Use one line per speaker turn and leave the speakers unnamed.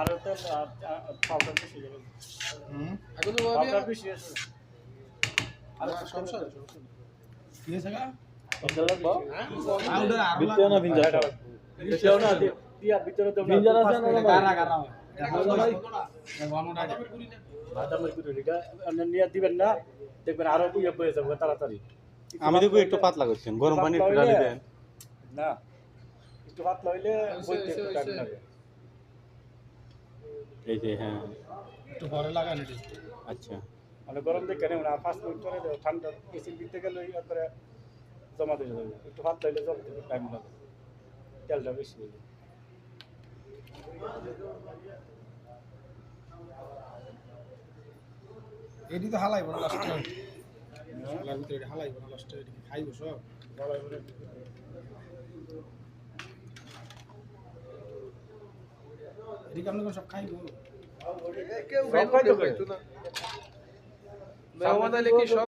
আর powder বেশি
হুম?
এখন তো
পাউডার বেশি আছে।
আর সমস্যা নেই,
কি হয়েছে গা?
পাউডার
আর
ভিতরে না ভিঞ্জা
ভিতরে না দিয়া ভিতরে তো
ভিঞ্জার আছে না
গারা গারা গমটা
বাদামের গুঁড়ো রেখা নিয়ে দিবেন না দেখবেন আরও হয়ে যাবে তাড়াতাড়ি।
আমি দেখব একটু পাতলা করছেন গরম পানি একটু ঢালি দেন।
না একটু পাতলা হইলে বইতে একটু টাইম লাগে
এই যে হ্যাঁ।
একটু পরে লাগান এটি।
আচ্ছা।
মানে গরম দেখে নেব না পাঁচ মিনিট পরে দেবো, ঠান্ডা এসি দিতে গেলে করে জমা দিয়ে যাবে একটু পাতলা হইলে জমতে টাইম লাগে। তেলটা বেশি হয়ে যায়
এটি তো হালাইব না লাস্টে হালাইব না লাস্টে খাইব সব?
ভরে
এটি সব খাইব
সব
খাইতে না মেহমান আইলে কি সব